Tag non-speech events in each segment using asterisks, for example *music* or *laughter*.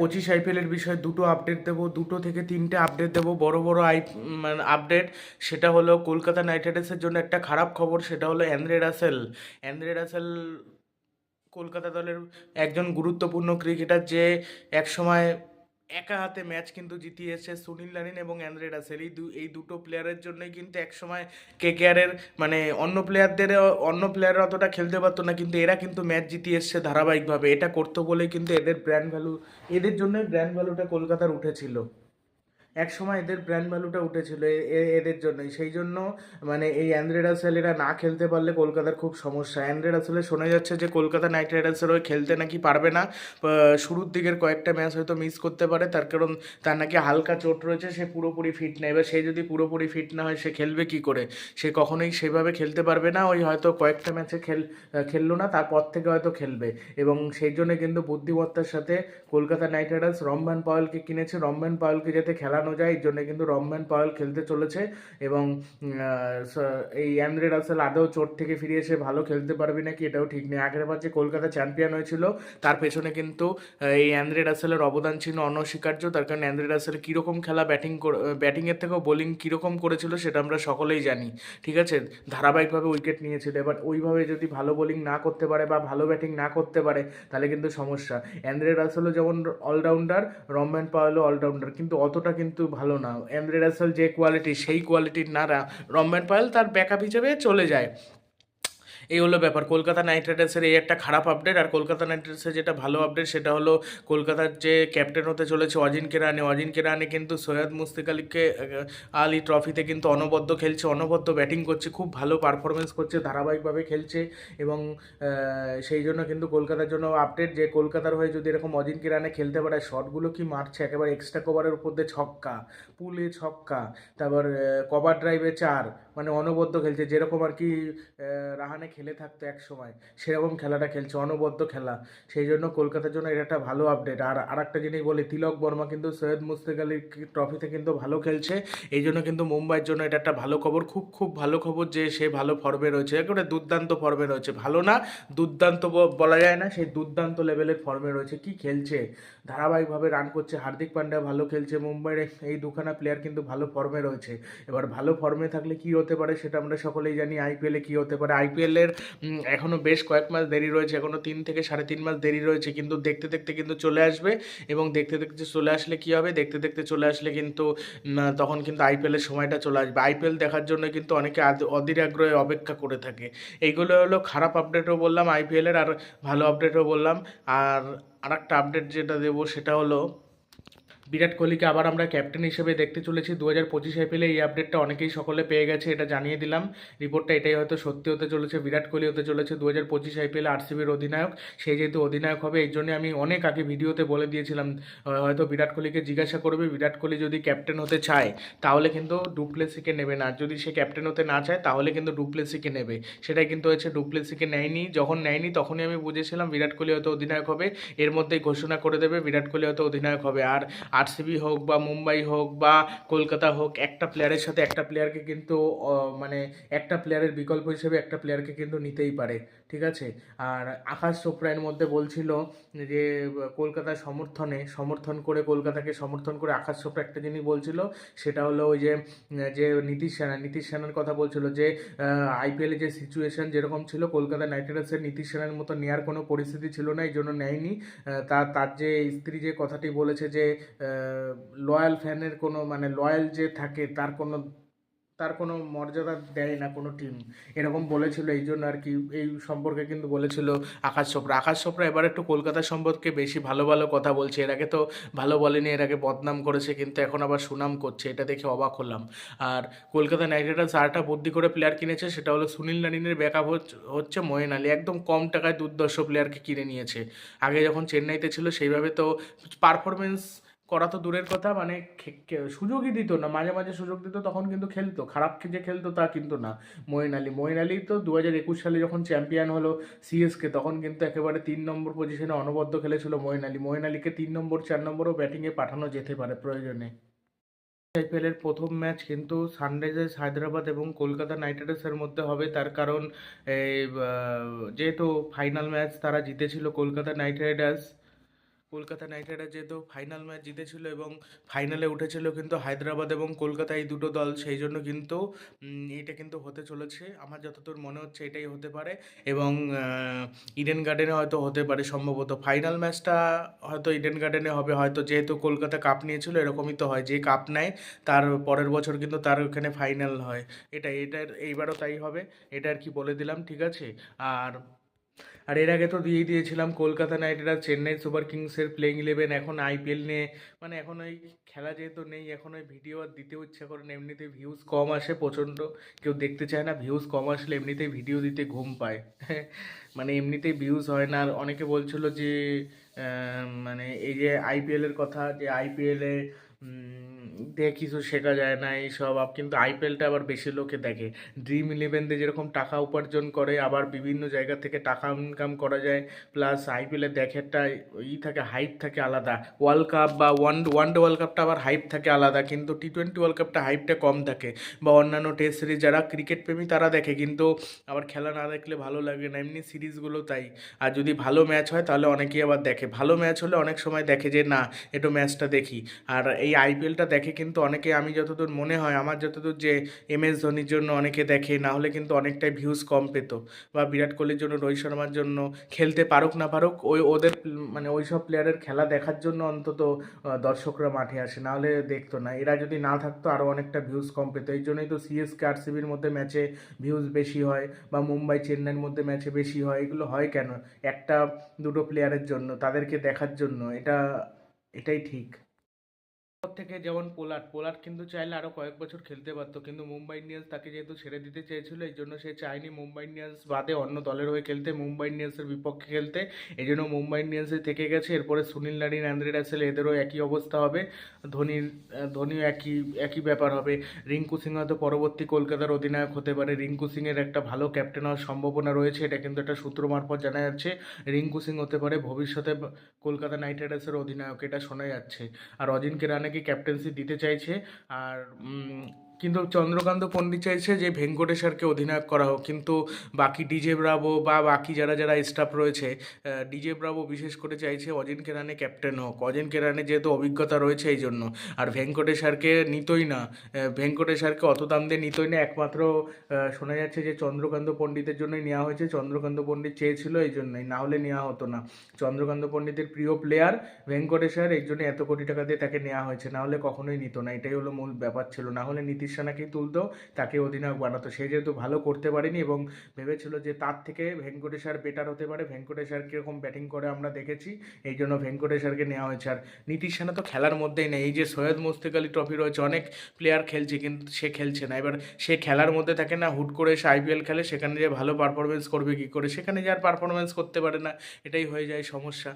পঁচিশ আইপিএলের বিষয়ে দুটো আপডেট দেবো, দুটো থেকে তিনটে আপডেট দেবো। বড় বড় আই মানে আপডেট সেটা হলো কলকাতা নাইট রাইডার্সের জন্য একটা খারাপ খবর, সেটা হলো Andre Russell. Andre Russell Kolkata দলের একজন গুরুত্বপূর্ণ ক্রিকেটার যে একসময় একা হাতে ম্যাচ কিন্তু জিতিয়েছে সুনীল নারিন এবং অ্যান্দ্রে রাসেল। এই দু, এই দুটো প্লেয়ারের জন্যই কিন্তু একসময় কেকেআরের মানে অন্য প্লেয়ারদের অন্য প্লেয়াররা অতটা খেলতে পারতো না, কিন্তু এরা কিন্তু ম্যাচ জিতিয়ে এসছে ধারাবাহিকভাবে। এটা করতো বলে কিন্তু এদের ব্র্যান্ড ভ্যালু এদের জন্যই ব্র্যান্ড ভ্যালুটা কলকাতার উঠেছিল। এক সময় এদের ব্র্যান্ড ভ্যালুটা উঠেছিল এদের জন্যই। সেই জন্য মানে এই অ্যান্দ্রে রাসেল এরা না খেলতে পারলে কলকাতার খুব সমস্যা। অ্যান্দ্রে রাসেলে শোনা যাচ্ছে যে কলকাতা নাইট রাইডার্সের হয়ে খেলতে নাকি পারবে না। শুরুর দিকের কয়েকটা ম্যাচ হয়তো মিস করতে পারে। তার কারণ তার নাকি হালকা চোট রয়েছে, সে পুরোপুরি ফিট নেই। এবার সে যদি পুরোপুরি ফিট না হয়, সে খেলবে কি করে? সে কখনোই সেভাবে খেলতে পারবে না। ওই হয়তো কয়েকটা ম্যাচে খেল খেললো না, তারপর থেকে হয়তো খেলবে। এবং সেই জন্য কিন্তু বুদ্ধিমত্তার সাথে কলকাতা নাইট রাইডার্স রমম্যান পাওয়েলকে কিনেছে। রমম্যান পাওয়েলকে যাতে খেলানো যায় এই জন্য কিন্তু রমম্যান পাওয়েল খেলতে চলেছে এবং এই অ্যান্দ্রে রাসেল আদৌ চোট থেকে ফিরে এসে ভালো খেলতে পারবে নাকি এটাও ঠিক নেই। আগের বার যে কলকাতা চ্যাম্পিয়ন হয়েছিল, তার পেছনে কিন্তু এই অ্যান্দ্রে রাসেলের অবদান ছিল অনস্বীকার্য। তার কারণ অ্যান্দ্রে রাসেল কীরকম খেলা ব্যাটিং ব্যাটিংয়ের থেকেও বোলিং কীরকম করেছিল সেটা আমরা সকলেই জানি। ঠিক আছে? ধারাবাহিকভাবে উইকেট নিয়েছিল। এবার ওইভাবে যদি ভালো বোলিং না করতে পারে বা ভালো ব্যাটিং না করতে পারে, তাহলে কিন্তু সমস্যা। অ্যান্দ্রে রাসেলও যেমন অলরাউন্ডার রমম্যান পাওয়েলও অলরাউন্ডার। কিন্তু অতটা কিন্তু ভালো না। অ্যান্ড্রেড রাসেল যে কোয়ালিটি সেই কোয়ালিটির নারা রম্যান পায়েল তার ব্যাকআপ হিসেবে চলে যায়। এই হলো ব্যাপার। কলকাতা নাইট রাইডার্সের এই একটা খারাপ আপডেট আর কলকাতা নাইট রাইডার্সের যেটা ভালো আপডেট সেটা হলো কলকাতার যে ক্যাপ্টেন হতে চলেছে অজিন কেরানি। অজিন কেরানি কিন্তু সৈয়দ মুস্তিক আলীকে আলী ট্রফিতে কিন্তু অনবদ্য খেলছে, অনবদ্য ব্যাটিং করছে, খুব ভালো পারফরমেন্স করছে, ধারাবাহিকভাবে খেলছে এবং সেই জন্য কিন্তু কলকাতার জন্য আপডেট যে কলকাতার হয়ে যদি এরকম অজিন কেরানে খেলতে পারে শটগুলো কি মারছে? একেবারে এক্সট্রা কভারের উপর দিয়ে ছক্কা, পুলে ছক্কা, তারপর কভার ড্রাইভে চার মানে অনবদ্য খেলছে। যেরকম আর কি রাহানে খেলে থাকতো এক সময়, সেরকম খেলাটা খেলছে, অনবদ্য খেলা। সেই জন্য কলকাতার জন্য এটা একটা ভালো আপডেট আর আরেকটা জিনিস বলি, তিলক বর্মা কিন্তু সৈয়দ মুস্তাক আলী ট্রফিতে কিন্তু ভালো খেলছে। এই জন্য কিন্তু মুম্বাইয়ের জন্য এটা একটা ভালো খবর। খুব খুব ভালো খবর যে সে ভালো ফর্মে রয়েছে। একেবারে দুর্দান্ত ফর্মে রয়েছে। ভালো না, দুর্দান্ত বলা যায় না সেই দুর্দান্ত লেভেলের ফর্মে রয়েছে। কি খেলছে? ধারাবাহিকভাবে রান করছে। হার্দিক পান্ডিয়া ভালো খেলছে। মুম্বাইয়ের এই দুখানা প্লেয়ার কিন্তু ভালো ফর্মে রয়েছে। এবার ভালো ফর্মে থাকলে কি হতে পারে, সেটা আমরা সকলেই জানি। আইপিএলে কি হতে পারে? আইপিএলের এখনও বেশ কয়েক মাস দেরি রয়েছে এখনও তিন থেকে সাড়ে তিন মাস দেরি রয়েছে, কিন্তু দেখতে দেখতে কিন্তু চলে আসবে এবং দেখতে দেখতে চলে আসলে কি হবে? দেখতে দেখতে চলে আসলে কিন্তু তখন কিন্তু আইপিএলের সময়টা চলে আসবে। আইপিএল দেখার জন্য কিন্তু অনেকে অধীর আগ্রহে অপেক্ষা করে থাকে। এইগুলো হলো খারাপ আপডেটও বললাম আইপিএলের আর ভালো আপডেটও বললাম। আর আরেকটা আপডেট যেটা দেবো, সেটা হলো বিরাট কোহলিকে আবার আমরা ক্যাপ্টেন হিসেবে দেখতে চলেছি। দু হাজার পঁচিশ আইপিএলে এই আপডেটটা অনেকেই সকলে পেয়ে গেছে, এটা জানিয়ে দিলাম। রিপোর্টটা এটাই হয়তো সত্যি হতে চলেছে, বিরাট কোহলি হতে চলেছে দু হাজার পঁচিশ আইপিএলে আরসিবির অধিনায়ক। সেই যেহেতু অধিনায়ক হবে, এই জন্য আমি অনেক আগে ভিডিওতে বলে দিয়েছিলাম হয়তো বিরাট কোহলিকে জিজ্ঞাসা করবে, বিরাট কোহলি যদি ক্যাপ্টেন হতে চায়, তাহলে কিন্তু ডুপ্লেসিকে নেবে না। যদি সে ক্যাপ্টেন হতে না চায়, তাহলে কিন্তু ডুপ্লেসিকে নেবে। সেটাই কিন্তু হয়েছে ডুপ্লেসিকে নেয়নি। যখন নেয়নি, তখনই আমি বুঝেছিলাম বিরাট কোহলি হয়তো অধিনায়ক হবে, এর মধ্যেই ঘোষণা করে দেবে বিরাট কোহলি হয়তো অধিনায়ক হবে। আর আরসিবি হোক বা মুম্বাই হোক বা কলকাতা হোক, একটা প্লেয়ারের সাথে একটা প্লেয়ারকে কিন্তু মানে একটা প্লেয়ারের বিকল্প হিসেবে একটা প্লেয়ারকে কিন্তু নিতেই পারে, ঠিক আছে? আর আকাশ চোপড়া এর মধ্যে বলছিল যে, কলকাতার সমর্থনে, সমর্থন করে কলকাতাকে, সমর্থন করে আকাশ চোপড়া একটা জিনিস বলছিল, সেটা হলো ওই যে যে নীতিশ সেনা, নীতিশ সেনার কথা বলছিল যে আইপিএলে যে সিচুয়েশন যেরকম ছিল, কলকাতা নাইট রাইডার্সের নীতিশ সেনার মতো নেওয়ার কোনো পরিস্থিতি ছিল না, এই জন্য নেয়নি। তার তার যে স্ত্রী যে কথাটি বলেছে যে লয়াল ফ্যানের কোনো মানে লয়াল যে থাকে, তার কোনো তার কোনো মর্যাদা দেয় না কোনো টিম এরকম বলেছিল, এই জন্য আর কি, এই সম্পর্কে কিন্তু বলেছিল আকাশ চোপড়া। আকাশ চোপড়া এবার একটু কলকাতা সম্পর্কে বেশি ভালো ভালো কথা বলছে। এর আগে তো ভালো বলেনি, এর আগে বদনাম করেছে, কিন্তু এখন আবার সুনাম করছে, এটা দেখে অবাক হলাম। আর কলকাতা নাইট রাইডার্স আরেকটা বুদ্ধি করে প্লেয়ার কিনেছে, সেটা হলো সুনীল নারিনের ব্যাকআপ হচ্ছে ময়েন আলী। একদম কম টাকায় দুর্দর্শ প্লেয়ারকে কিনে নিয়েছে। আগে যখন চেন্নাইতে ছিল, সেইভাবে তো পারফরমেন্স করা তো দূরের কথা মানে সুযোগই দিত না। মাঝে মাঝে সুযোগ দিত, তখন কিন্তু খেলতো। খারাপ যে খেলতো তা কিন্তু না। মঈন আলী মঈন আলী তো দু হাজার একুশ সালে যখন চ্যাম্পিয়ন হলো সিএসকে তখন কিন্তু একেবারে তিন নম্বর পজিশনে অনবদ্য খেলেছিল মঈন আলী। মঈন আলীকে তিন নম্বর, চার নম্বরও ব্যাটিংয়ে পাঠানো যেতে পারে প্রয়োজনে। আইপিএলের প্রথম ম্যাচ কিন্তু সানরাইজার্স হায়দ্রাবাদ এবং কলকাতা নাইট রাইডার্সের মধ্যে হবে। তার কারণ যেহেতু ফাইনাল ম্যাচ তারা জিতেছিল Kolkata Knight Riders Kolkata Knight Riders যেহেতু ফাইনাল ম্যাচ জিতেছিল এবং ফাইনালে উঠেছিল কিন্তু হায়দ্রাবাদ এবং কলকাতা এই দুটো দল, সেই জন্য কিন্তু এটা কিন্তু হতে চলেছে। আমার যতদূর মনে হচ্ছে এটাই হতে পারে এবং ইডেন গার্ডেনে হয়তো হতে পারে সম্ভবত। ফাইনাল ম্যাচটা হয়তো ইডেন গার্ডেনে হবে। হয়তো যেহেতু কলকাতা কাপ নিয়েছিল, এরকমই তো হয়। যে কাপ নেয়, তার পরের বছর কিন্তু তার ওখানে ফাইনাল হয়। এটা, এটার, এইবারও তাই হবে। এটা আর কি বলে দিলাম, ঠিক আছে? আর আর এর আগে তো দিয়েই দিয়েছিলাম Kolkata Knight Riders Chennai super কিংসের প্লেইং ইলেভেন এখন আইপিএল নিয়ে মানে এখন ওই খেলা যেহেতু নেই, এখন ওই ভিডিও আর দিতেও ইচ্ছা করে না এমনিতেই ভিউজ কম আসে প্রচণ্ড, কেউ দেখতে চায় না ভিউজ কম আসলে এমনিতেই ভিডিও দিতে ঘুম পায়। *laughs* মানে এমনিতেই ভিউজ হয় না, আর অনেকে বলছিল যে মানে এই যে আইপিএলের কথা, যে আইপিএলে দিয়ে কিছু শেখা যায় না, এইসব। কিন্তু আইপিএলটা আবার বেশি লোকে দেখে। ড্রিম ইলেভেন দিয়ে যেরকম টাকা উপার্জন করে, আবার বিভিন্ন জায়গা থেকে টাকা ইনকাম করা যায়। প্লাস আইপিএলে দেখে একটা ই থাকে হাইপ থাকে আলাদা। ওয়ার্ল্ড কাপ বা ওয়ান ওয়ান ডে ওয়ার্ল্ড কাপটা আবার হাইপ থাকে আলাদা। কিন্তু টি টোয়েন্টি ওয়ার্ল্ড কাপটা হাইপটা কম থাকে বা অন্যান্য টেস্ট সিরিজ যারা ক্রিকেট প্রেমী, তারা দেখে। কিন্তু আবার খেলা না দেখলে ভালো লাগে না। এমনি সিরিজগুলো তাই। আর যদি ভালো ম্যাচ হয়, তাহলে অনেকেই আবার দেখে। ভালো ম্যাচ হলে অনেক সময় দেখে যে, না একটু ম্যাচটা দেখি। আর এই আইপিএলটা দেখে কিন্তু অনেকে, আমি যতদূর মনে হয়, আমার যতদূর যে এম এস ধোনির জন্য অনেকে দেখে, না হলে কিন্তু অনেকটাই ভিউজ কম পেতো। বা বিরাট কোহলির জন্য, রোহিত শর্মার জন্য খেলতে পারুক, না পারুক, ওই ওদের মানে ওই সব প্লেয়ারের খেলা দেখার জন্য অন্তত দর্শকরা মাঠে আসে, না হলে দেখতো না। এরা যদি না থাকতো আরও অনেকটা ভিউজ কম পেতো। এই জন্যই তো সিএসকে আরসিবির মধ্যে ম্যাচে ভিউজ বেশি হয়, বা মুম্বাই চেন্নাইয়ের মধ্যে ম্যাচে বেশি হয়, এগুলো হয় কেন? একটা, দুটো প্লেয়ারের জন্য, তাদেরকে দেখার জন্য, এটা, এটাই ঠিক। থেকে যেমন পোলার্ড পোলার্ড কিন্তু চাইলে আরও কয়েক বছর খেলতে পারতো, কিন্তু মুম্বাই ইন্ডিয়ান্স তাকে যেহেতু ছেড়ে দিতে চেয়েছিল, এই জন্য সে চায়নি মুম্বাই ইন্ডিয়ান্স বাদে অন্য দলের হয়ে খেলতে, মুম্বাই ইন্ডিয়ান্সের বিপক্ষে খেলতে। এই জন্য মুম্বাই ইন্ডিয়ান্সে থেকে গেছে, এরপরে সুনীল নারিন, অ্যান্দ্রে রাসেল এদেরও একই অবস্থা হবে, ধোনির ধোনিও একই একই ব্যাপার হবে। রিঙ্কু সিং হয়তো পরবর্তী কলকাতার অধিনায়ক হতে পারে, রিঙ্কু সিংয়ের একটা ভালো ক্যাপ্টেন হওয়ার সম্ভাবনা রয়েছে, এটা কিন্তু একটা সূত্র মারফত জানা যাচ্ছে, রিঙ্কু সিং হতে পারে ভবিষ্যতে কলকাতা নাইট রাইডার্সের অধিনায়ক, এটা শোনা যাচ্ছে। আর অজিনকে ক্যাপ্টেন্সি দিতে চাইছে? আর কিন্তু চন্দ্রকান্ত পণ্ডিত চাইছে যে ভেঙ্কটেশ্বরকে অধিনায়ক করা হোক। কিন্তু বাকি ডিজে ব্রাভো বা বাকি যারা যারা স্টাফ রয়েছে ডিজে ব্রাভো বিশেষ করে চাইছে অজিন কেরানে ক্যাপ্টেন হোক। অজিন কেরানে যেহেতু অভিজ্ঞতা রয়েছে এই জন্য। আর ভেঙ্কটেশ্বরকে নিতই না ভেঙ্কটেশ্বরকে অত দাম দিয়ে নিতই না। একমাত্র শোনা যাচ্ছে যে চন্দ্রকান্ত পণ্ডিতের জন্যই নেওয়া হয়েছে। চন্দ্রকান্ত পণ্ডিত চেয়েছিল এই জন্যই, না হলে নেওয়া হতো না। চন্দ্রকান্ত পণ্ডিতের প্রিয় প্লেয়ার ভেঙ্কটেশ্বর এই জন্য এত কোটি টাকা দিয়ে তাকে নেওয়া হয়েছে। না হলে কখনোই নিত না। এটাই হলো মূল ব্যাপার ছিল। না হলে নীতিশ রানাকেই তুলতো, তাকে অধিনায়ক বানাতো। সে যেহেতু ভালো করতে পারেনি এবং ভেবেছিল যে তার থেকে ভেঙ্কটেশ্বর বেটার হতে পারে। ভেঙ্কটেশ্বর কীরকম ব্যাটিং করে আমরা দেখেছি, এই জন্য ভেঙ্কটেশ্বরকে নেওয়া হয়েছে। আর নীতিশ রানা তো খেলার মধ্যেই নেই। এই যে সৈয়দ মুস্তিক আলী ট্রফি রয়েছে, অনেক প্লেয়ার খেলছে কিন্তু সে খেলছে না। এবার সে খেলার মধ্যে থাকে না, হুট করে এসে আইপিএল খেলে, সেখানে যে ভালো পারফরমেন্স করবে কী করে, সেখানে যে আর পারফরমেন্স করতে পারে না, এটাই হয়ে যায় সমস্যা।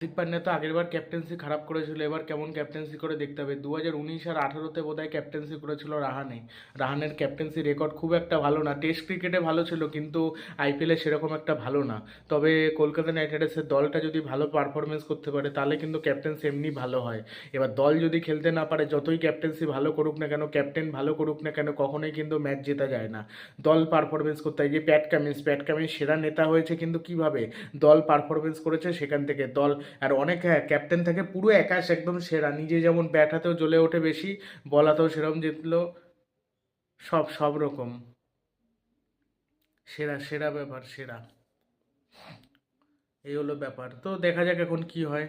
হার্দিক পান্ডিয়া তো আগেরবার ক্যাপ্টেন্সি খারাপ করেছিল, এবার কেমন ক্যাপ্টেন্সি করে দেখতে হবে? দু হাজার উনিশ আর আঠারোতে বোধহয় ক্যাপ্টেন্সি করেছিল রাহানে। রাহানের ক্যাপ্টেন্সি রেকর্ড খুব একটা ভালো না টেস্ট ক্রিকেটে ভালো ছিল, কিন্তু আইপিএলে সেরকম একটা ভালো না। তবে কলকাতা নাইট রাইডার্সের দলটা যদি ভালো পারফরমেন্স করতে পারে, তাহলে কিন্তু ক্যাপ্টেন্সি এমনি ভালো হয়। এবার দল যদি খেলতে না পারে, যতই ক্যাপ্টেন্সি ভালো করুক না কেন ক্যাপ্টেন ভালো করুক না কেন, কখনোই কিন্তু ম্যাচ জেতা যায় না। দল পারফরমেন্স করতে হয়। যে প্যাট কামিন্স প্যাট কামিন্স সেরা নেতা হয়েছে কিন্তু কীভাবে? দল পারফরমেন্স করেছে সেখান থেকে। দল আর অনেক ক্যাপ্টেন থাকে, পুরো একাশ একদম সেরা। নিজে যেমন ব্যাট হাতেও জ্বলে ওঠে বেশি, বলাতেও সেরকম জিতলো, সব সব রকম। সেরা সেরা ব্যাপার, সেরা। এই হলো ব্যাপার। তো দেখা যাক এখন কি হয়।